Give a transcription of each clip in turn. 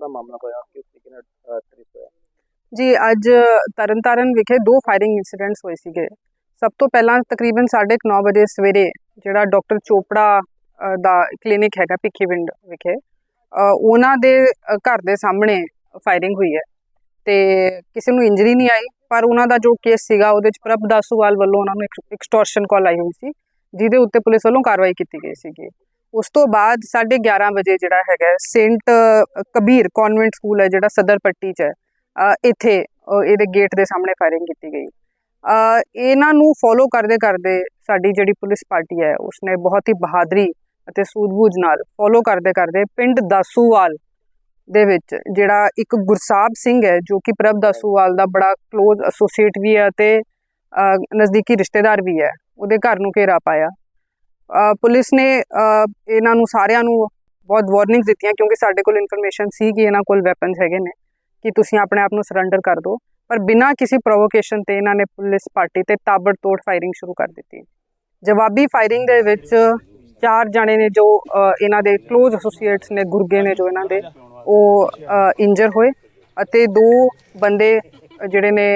ਸਾਰਾ ਮਾਮਲਾ ਹੋਇਆ, ਕਿਸ ਤਰੀਕੇ ਨਾਲ ਟ੍ਰੇਸ ਹੋਇਆ? ਜੀ, ਅੱਜ ਤਰਨਤਾਰਨ ਵਿਖੇ ਦੋ ਫਾਇਰਿੰਗ ਇਨਸੀਡੈਂਟਸ ਹੋਏ ਸੀਗੇ। ਸਭ ਤੋਂ ਪਹਿਲਾਂ ਤਕਰੀਬਨ 9:30 ਵਜੇ ਸਵੇਰੇ ਜਿਹੜਾ ਡਾਕਟਰ ਚੋਪੜਾ ਦਾ ਕਲੀਨਿਕ ਹੈਗਾ ਭਿੱਖੀਵਿੰਡ ਵਿਖੇ ਉਹਨਾਂ ਦੇ ਘਰ ਦੇ ਸਾਹਮਣੇ ਫਾਇਰਿੰਗ ਹੋਈ ਹੈ। ਤੇ ਕਿਸੇ ਨੂੰ ਇੰਜਰੀ ਨਹੀਂ ਆਈ, ਪਰ ਉਹਨਾਂ ਦਾ ਜੋ ਕੇਸ ਸੀਗਾ, ਉਹਦੇ ਚ ਪ੍ਰਭ ਦਾਸੂਵਾਲ ਵੱਲੋਂ ਉਹਨਾਂ ਨੂੰ ਐਕਸਟੋਰਸ਼ਨ ਕਾਲ ਆਈ ਹੋਈ ਸੀ, ਜਿਹਦੇ ਉੱਤੇ ਪੁਲਿਸ ਵੱਲੋਂ ਕਾਰਵਾਈ ਕੀਤੀ ਗਈ ਸੀਗੀ। ਉਸ ਤੋਂ ਬਾਅਦ 11:30 ਵਜੇ ਜਿਹੜਾ ਹੈਗਾ ਸੇਂਟ ਕਬੀਰ ਕਨਵੈਂਟ ਸਕੂਲ ਹੈ ਜਿਹੜਾ ਸਦਰ ਪੱਟੀ 'ਚ ਹੈ ਇੱਥੇ ਇਹਦੇ ਗੇਟ ਦੇ ਸਾਹਮਣੇ ਫਾਇਰਿੰਗ ਕੀਤੀ ਗਈ। ਇਹਨਾਂ ਨੂੰ ਫੋਲੋ ਕਰਦੇ ਕਰਦੇ ਸਾਡੀ ਜਿਹੜੀ ਪੁਲਿਸ ਪਾਰਟੀ ਹੈ, ਉਸਨੇ ਬਹੁਤ ਹੀ ਬਹਾਦਰੀ ਅਤੇ ਸੂਝ-ਬੂਝ ਨਾਲ ਫੋਲੋ ਕਰਦੇ ਕਰਦੇ ਪਿੰਡ ਦਾਸੂਵਾਲ ਦੇ ਵਿੱਚ ਜਿਹੜਾ ਇੱਕ ਗੁਰਸਾਹਿਬ ਸਿੰਘ ਹੈ, ਜੋ ਕਿ ਪ੍ਰਭ ਦਾਸੂਵਾਲ ਦਾ ਬੜਾ ক্লোਜ਼ ਐਸੋਸੀਏਟ ਵੀ ਹੈ ਅਤੇ ਨਜ਼ਦੀਕੀ ਰਿਸ਼ਤੇਦਾਰ ਵੀ ਹੈ, ਉਹਦੇ ਘਰ ਨੂੰ ਘੇਰਾ ਪਾਇਆ। ਪੁਲਿਸ ਨੇ ਇਹਨਾਂ ਨੂੰ ਸਾਰਿਆਂ ਨੂੰ ਬਹੁਤ ਵਾਰਨਿੰਗਸ ਦਿੱਤੀਆਂ ਕਿਉਂਕਿ ਸਾਡੇ ਕੋਲ ਇਨਫੋਰਮੇਸ਼ਨ ਸੀ ਕਿ ਇਹਨਾਂ ਕੋਲ ਵੈਪਨਸ ਹੈਗੇ ਨੇ, ਕਿ ਤੁਸੀਂ ਆਪਣੇ ਆਪ ਨੂੰ ਸਰੈਂਡਰ ਕਰ ਦਿਓ। ਪਰ ਬਿਨਾਂ ਕਿਸੇ ਪ੍ਰੋਵੋਕੇਸ਼ਨ ਤੇ ਇਹਨਾਂ ਨੇ ਪੁਲਿਸ ਪਾਰਟੀ ਤੇ ਤਾਬੜਤੋੜ ਫਾਇਰਿੰਗ ਸ਼ੁਰੂ ਕਰ ਦਿੱਤੀ। ਜਵਾਬੀ ਫਾਇਰਿੰਗ ਦੇ ਵਿੱਚ ਚਾਰ ਜਣੇ ਨੇ ਜੋ ਇਹਨਾਂ ਦੇ ক্লোਜ਼ ਐਸੋਸੀਏਟਸ ਨੇ, ਗੁਰਗੇ ਨੇ ਜੋ ਇਹਨਾਂ ਦੇ, ਉਹ ਇੰਜਰ ਹੋਏ ਅਤੇ ਦੋ ਬੰਦੇ ਜਿਹੜੇ ਨੇ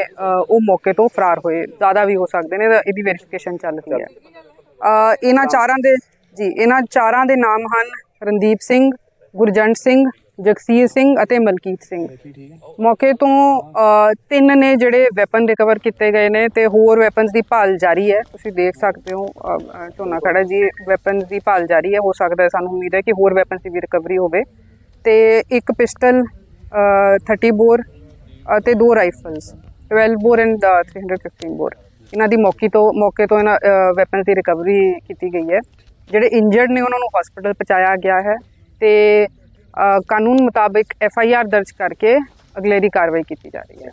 ਉਹ ਮੌਕੇ ਤੋਂ ਫਰਾਰ ਹੋਏ। ਜ਼ਿਆਦਾ ਵੀ ਹੋ ਸਕਦੇ ਨੇ, ਇਹਦੀ ਵੈਰੀਫਿਕੇਸ਼ਨ ਚੱਲ ਰਹੀ ਹੈ। ਇਹਨਾਂ ਚਾਰਾਂ ਦੇ ਜੀ, ਇਹਨਾਂ ਚਾਰਾਂ ਦੇ ਨਾਮ ਹਨ ਰਣਦੀਪ ਸਿੰਘ, ਗੁਰਜੰਟ ਸਿੰਘ, ਜਗਸੀਰ ਸਿੰਘ ਅਤੇ ਮਲਕੀਤ ਸਿੰਘ। ਮੌਕੇ ਤੋਂ ਤਿੰਨ ਨੇ ਜਿਹੜੇ ਵੈਪਨ ਰਿਕਵਰ ਕੀਤੇ ਗਏ ਨੇ ਤੇ ਹੋਰ ਵੈਪਨਸ ਦੀ ਭਾਲ ਜਾਰੀ ਹੈ। ਤੁਸੀਂ ਦੇਖ ਸਕਦੇ ਹੋ ਝੋਨਾ ਖੜਾ ਜੀ ਵੈਪਨਸ ਦੀ ਭਾਲ ਜਾਰੀ ਹੈ। ਹੋ ਸਕਦਾ ਹੈ ਸਾਨੂੰ ਉਮੀਦ ਹੈ ਕਿ ਹੋਰ ਵੈਪਨਸ ਦੀ ਵੀ ਰਿਕਵਰੀ ਹੋਵੇ। ਤੇ ਇੱਕ ਪਿਸਟਲ 30 ਬੋਰ ਅਤੇ ਦੋ ਰਾਈਫਲਸ 12 ਬੋਰ ਐਂਡ 315 ਬੋਰ ਇਹਨਾਂ ਦੀ ਮੌਕੇ ਤੋਂ ਮੌਕੇ ਤੋਂ ਇਹਨਾਂ ਵੈਪਨਸ ਦੀ ਰਿਕਵਰੀ ਕੀਤੀ ਗਈ ਹੈ। ਜਿਹੜੇ ਇੰਜਰਡ ਨੇ ਉਹਨਾਂ ਨੂੰ ਹਸਪੀਟਲ ਪਹੁੰਚਾਇਆ ਗਿਆ ਹੈ ਤੇ ਕਾਨੂੰਨ ਮੁਤਾਬਿਕ ਐਫ ਆਈ ਆਰ ਦਰਜ ਕਰਕੇ ਅਗਲੇਰੀ ਕਾਰਵਾਈ ਕੀਤੀ ਜਾ ਰਹੀ ਹੈ।